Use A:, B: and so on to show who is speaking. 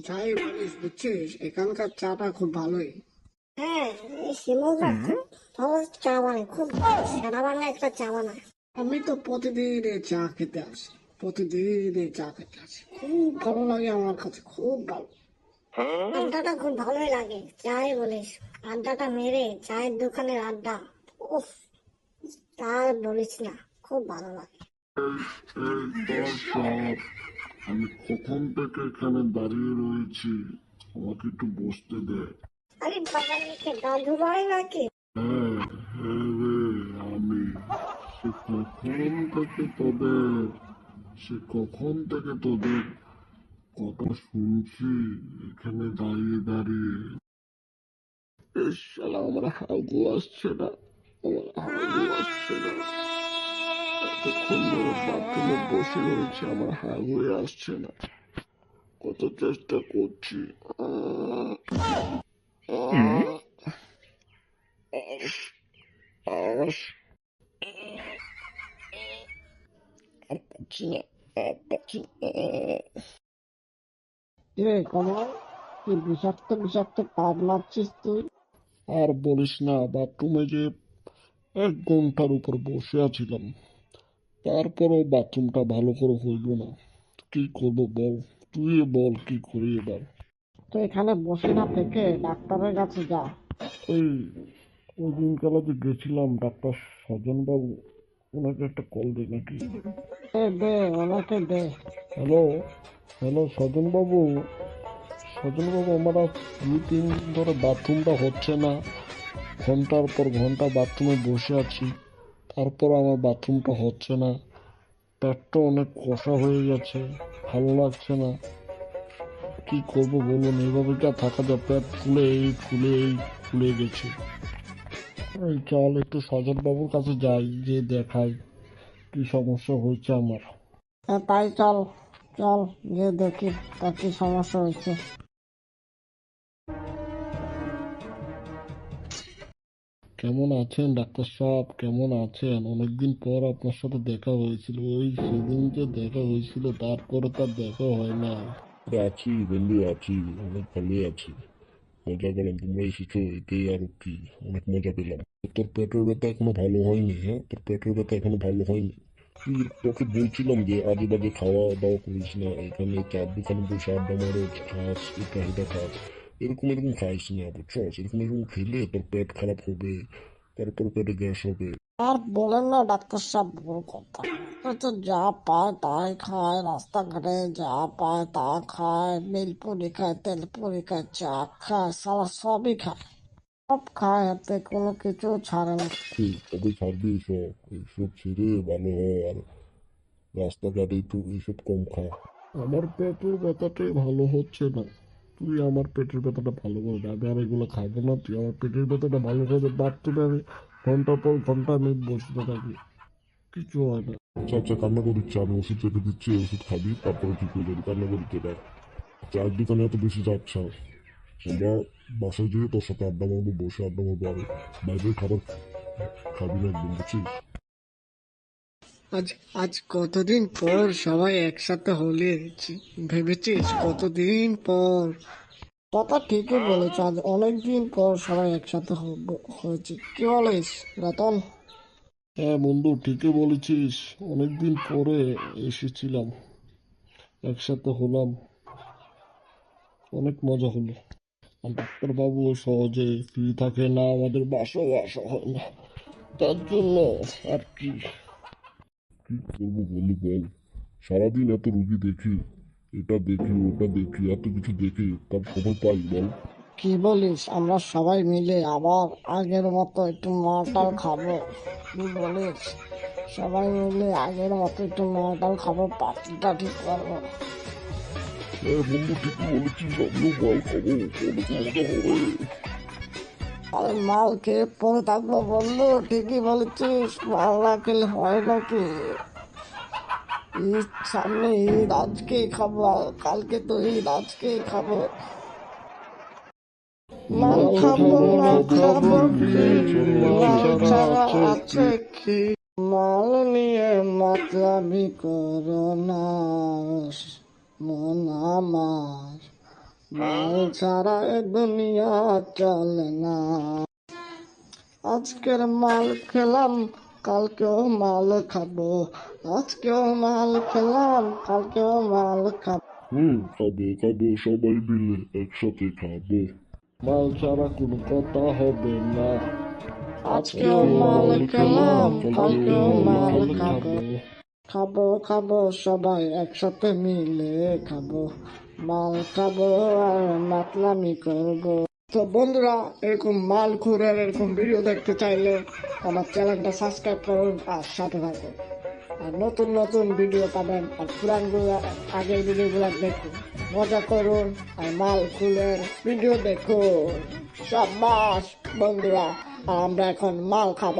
A: যাই বলিস বুঝছিস এখানকার চাটা খুব ভালোই
B: হ্যাঁ এই শিমুলটা খুব ভালো চা বানায় খুব সেরা বাংলা একটা চা বানায়
A: আমি তো প্রতিদিন এই চা খেতে আসি প্রতিদিন এই চা খেতে আসি খুব ভালো লাগে আমার কাছে খুব ভালো
B: আড্ডাটা খুব ভালোই লাগে যাই বলিস আড্ডাটা মেরে চায়ের দোকানের আড্ডা উফ তার বলিস না খুব ভালো লাগে
C: আমি কখন থেকে এখানে দাঁড়িয়ে রয়েছি। আমাকে একটু বসতে দে।
B: আরে বাবা কে দাদু ভাই নাকি?
C: হ্যাঁ হ্যাঁ রে আমি। সে কখন থেকে তোদের সে কখন থেকে তোদের কথা শুনছি এখানে দাঁড়িয়ে দাঁড়িয়ে? শালা আমার হাগু আসছে না। আমার হাগু আসছে না। ধরে বাথরুমে বসে রয়েছে আমার আসছে না কত চেষ্টা করছি
A: বিষাক্ত বিষাক্ত পাদ মারছিস তুই?
C: আর বলিস না, বাথরুমে যে এক ঘণ্টার উপর বসে আছিলাম। তারপরও বাথরুমটা ভালো করে হইল না। কি করব বল? তুই বল কি করি এবার?
A: তো এখানে বসে না থেকে ডাক্তারের কাছে যা।
C: ওই ওই দিনকালে যে গেছিলাম ডাক্তার সজন বাবু ওনাকে একটা কল দে নাকি?
A: এ দে ওনাকে দে।
C: হ্যালো হ্যালো সজন বাবু সজন বাবু আমার আজ দুই তিন ধরে বাথরুমটা হচ্ছে না। ঘণ্টার পর ঘণ্টা বাথরুমে বসে আছি। তারপর আমার বাথরুমটা হচ্ছে না। পেটটা অনেক কষা হয়ে গেছে, ভালো লাগছে না। কি করব বলুন, এইভাবে আর থাকা যায়? পেট ফুলে এই ফুলে এই, ফুলে গেছে। এই চল, একটু সজন বাবুর কাছে যাই, যে দেখাই কি সমস্যা হয়েছে আমার।
A: তাই চল চল, গিয়ে দেখি তার কি সমস্যা হয়েছে।
C: কেমন আছেন? ডাক্তার সাহেব, কেমন আছেন? অনেকদিন পর আপনার সাথে দেখা হয়েছিল। ওই সেদিন যে দেখা হয়েছিল, তারপরে তার দেখা হয় না। আছি বন্ধু আছি, অনেক ভালোই আছি। মজা পেলাম, তোমরা এসেছ এটাই আর কি? অনেক মজা পেলাম। তোর পেটের ব্যথা এখনও ভালো হয়নি হ্যাঁ? তোর পেটের ব্যথা এখনও ভালো হয়নি। তোকে বলছিলাম যে আজে বাজে খাওয়া দাওয়া করিস না, এখানে চার দোকানে বসে আড্ডা মারো, খাস এটা এটা খাস। এরকম এরকম খাইস না বুঝছস এরকম এরকম খেলে তোর পেট খারাপ হবে তারপর পেটে গ্যাস হবে
A: আর বলেন না ডাক্তার সাহেব বড় কথা। তো যা পায় তাই খায় রাস্তাঘাটে যা পায় তা খায় মিলপুরি খায় তেলপুরি খায় চা খায় সারা সবই খায়। সব খায় হাতে কোনো কিছু ছাড়ে না।
C: তুই তবে ছাড়বি এইসব এইসব ছেড়ে ভালো হয় আর রাস্তাঘাটে একটু এইসব কম খা। আমার পেটের ব্যথাটাই ভালো হচ্ছে না। তুই আমার পেটের ব্যথাটা ভালো করে দে আমি আর এগুলো খাব না, তুই আমার পেটের ব্যথাটা ভালো করে বাথরুমে আমি ঘণ্টা পর ঘণ্টা আমি বসতে থাকি। কিছু হয় না। আচ্ছা আচ্ছা কান্না করিচ্ছে আমি ওষুধ চেপে দিচ্ছি ওষুধ খাবি, তারপরে ঠিক হয়ে যাবি, কান্না করিচ্ছে দেখ। চায়ের দোকানে এত বেশি যাচ্ছে আমরা বাসায় যেয়ে তোর সাথে আড্ডা মারবো, বসে আড্ডা মারবো, আর বাইরের খাবার খাবি না একদম, বুঝছিস?
A: আজ আজ কতদিন পর সবাই একসাথে হলে ভেবেছিস? কতদিন পর? কথা ঠিকই বলেছ। আজ অনেকদিন পর সবাই একসাথে হয়েছে। কি বলিস রতন?
C: হ্যাঁ বন্ধু ঠিকই বলেছিস। অনেকদিন পরে এসেছিলাম। একসাথে হলাম। অনেক মজা হলো। আর ডাক্তারবাবু সহজে ফ্রি থাকে না আমাদের বাসাও বাসা হয় না। তার জন্য আর কি। কি করব বলি বল। সারাদিন এত রুগী দেখি এটা দেখি ওটা দেখি এত কিছু দেখি তার সময় পাই বল।
A: কি বলিস আমরা সবাই মিলে আবার আগের মতো একটু মাটাল খাব। কি বলিস সবাই মিলে আগের মতো একটু মাটাল খাব পার্টি ঠিক করব।
C: হ্যাঁ বন্ধু ঠিকই বলেছিস আমিও বল খাব অনেক মজা হবে।
A: আরে মাল খেয়ে পড়ে থাকব বন্ধু ঠিকই বলেছিস মাল না খেলে হয় নাকি? ঈদ সামনে ঈদ আজকেই খাব, কালকে তো ঈদ আজকেই খাব। মাল খাব মাল খাব, মাল আছে কি? মাল নিয়ে মাতলামি করো না, মন আমার। মাল ছাড়া এ দুনিয়া চলে না। আজকের মাল খেলাম কালকেও মাল খাব আজকেও মাল খেলাম কালকেও মাল খাব।
C: হুম খাব খাব সবাই মিলে একসাথে খাব। মাল ছাড়া কোনো কথা হবে না।
A: আজকেও মাল খেলাম কালকেও মাল খাব। খাব খাব সবাই একসাথে মিলে খাব। মাল খাব আর মাতলামি করব। তো বন্ধুরা, এরকম মাল খুঁড়ের এরকম ভিডিও দেখতে চাইলে আমার চ্যানেলটা সাবস্ক্রাইব করুন আর সাথে থাকুন। আর নতুন নতুন ভিডিও পাবেন আর পুরানগুলো আগের ভিডিওগুলো দেখুন। মজা করুন আর মাল খুলের ভিডিও দেখুন। সব মাস বন্ধুরা, আর আমরা এখন মাল খাব।